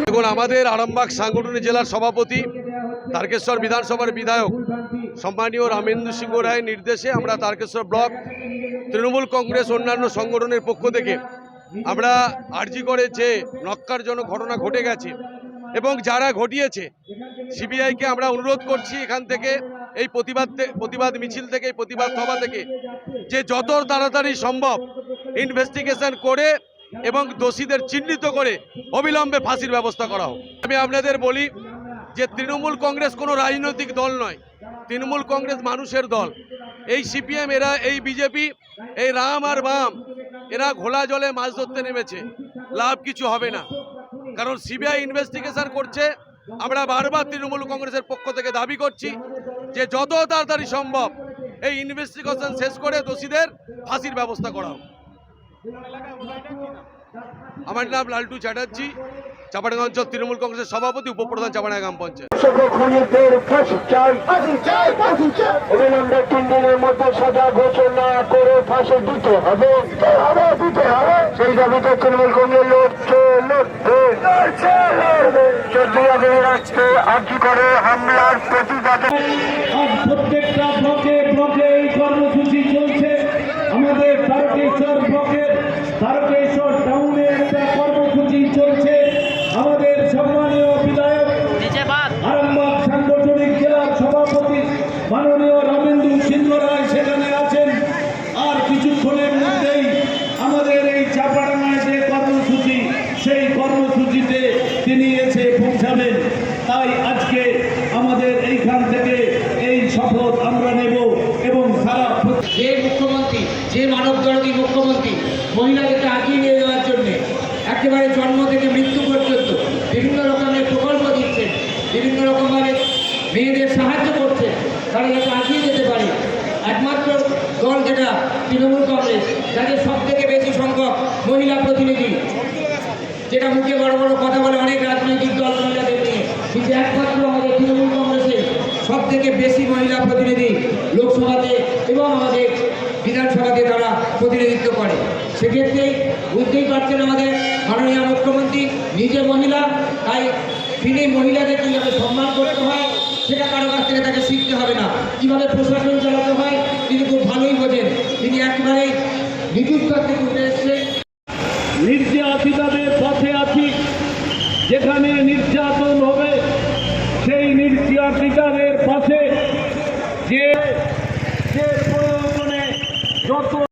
দেখুন, আমাদের আরামবাগ সাংগঠনিক জেলার সভাপতি, তারকেশ্বর বিধানসভার বিধায়ক, সম্মানীয় রামেন্দ্র সিংহ রায়ের নির্দেশে আমরা তারকেশ্বর ব্লক তৃণমূল কংগ্রেস অন্যান্য সংগঠনের পক্ষ থেকে আমরা আর্জি করে যে নক্কারজনক ঘটনা ঘটে গেছে এবং যারা ঘটিয়েছে সিবিআইকে আমরা অনুরোধ করছি এখান থেকে, এই প্রতিবাদ প্রতিবাদ মিছিল থেকে, এই প্রতিবাদ সভা থেকে, যে যত তাড়াতাড়ি সম্ভব ইনভেস্টিগেশন করে এবং দোষীদের চিহ্নিত করে অবিলম্বে ফাঁসির ব্যবস্থা করা হোক। আমি আপনাদের বলি যে তৃণমূল কংগ্রেস কোনো রাজনৈতিক দল নয়, তৃণমূল কংগ্রেস মানুষের দল। এই সিপিএম এরা, এই বিজেপি এই রাম আর বাম, এরা ঘোলা জলে মাছ ধরতে নেমেছে। লাভ কিছু হবে না। কারণ সিবিআই ইনভেস্টিগেশন করছে আমরা বারবার তৃণমূল কংগ্রেসের পক্ষ থেকে দাবি করছি যে যত তাড়াতাড়ি সম্ভব এই ইনভেস্টিগেশন শেষ করে দোষীদের ফাঁসির ব্যবস্থা করা হোক আমার নাম লালটু চ্যাটার্জি চাপাডাঙ্গা অঞ্চল তৃণমূল কংগ্রেসের সভাপতি উপপ্রধান চাপাডাঙ্গা গ্রাম পঞ্চায়েত। অবিলম্বে তিন দিনের মধ্যে সাজা ঘোষণা করে ফাঁসি দিতে হবে। দিতে হবে দিতে হবে। সেই দাবিতে তৃণমূল কংগ্রেস প্রত্যেকটা ব্লকে ব্লকে এই কর্মসূচি চলছে আমাদের তারকেশ্বর ব্লকের তারকেশ্বর টাউনে একটা কর্মসূচি চলছে আমাদের সম্মানীয় বিধায়ক আরামবাগ সাংগঠনিক সভাপতি মাননীয় রামেন্দু সিংহ রায় সেখানে আছেন আর কিছুক্ষণের মধ্যেই আমাদের এই চাপাডাঙ্গায় যে কর্মসূচি সেই কর্মসূচিতে তিনি এসে পৌঁছাবেন। তাই আজকে আমাদের এইখান থেকে এই শপথ আমরা নেব এবং সারা যে মুখ্যমন্ত্রী, যে মানব দরদী মুখ্যমন্ত্রী, মহিলাদেরকে আগিয়ে নিয়ে যাওয়ার জন্য, একেবারে জন্ম থেকে মৃত্যু পর্যন্ত বিভিন্ন রকমের প্রকল্প দিচ্ছেন, বিভিন্ন রকমভাবে মেয়েদের সাহায্য করছেন, তারা যাতে আগিয়ে যেতে পারে। একমাত্র দল যেটা তৃণমূল কংগ্রেস, যাদের সব থেকে বেশি সংখ্যক মহিলা প্রতিনিধি যেটা মুখে বড় বড় কথা বলে অনেক রাজনৈতিক দল মহিলাদের নিয়ে। কিন্তু একমাত্র আমাদের তৃণমূল কংগ্রেসের সব থেকে বেশি মহিলা প্রতিনিধি লোকসভাতে এবং আমাদের বিধানসভাতে তারা প্রতিনিধিত্ব করে। সেক্ষেত্রে বুঝতেই পারছেন আমাদের মাননীয় মুখ্যমন্ত্রী, নিজে মহিলা, তাই তিনি মহিলাদের কীভাবে সম্মান করতে হয়, সেটা কারও কাছ থেকে তাকে শিখতে হবে না। কীভাবে প্রশাসন চালাতে হয়, তিনি খুব ভালোই বোঝেন। তিনি একেবারেই নিযুক্ত থেকে উঠে এসেছে পাশে যে প্রয়োজনে যত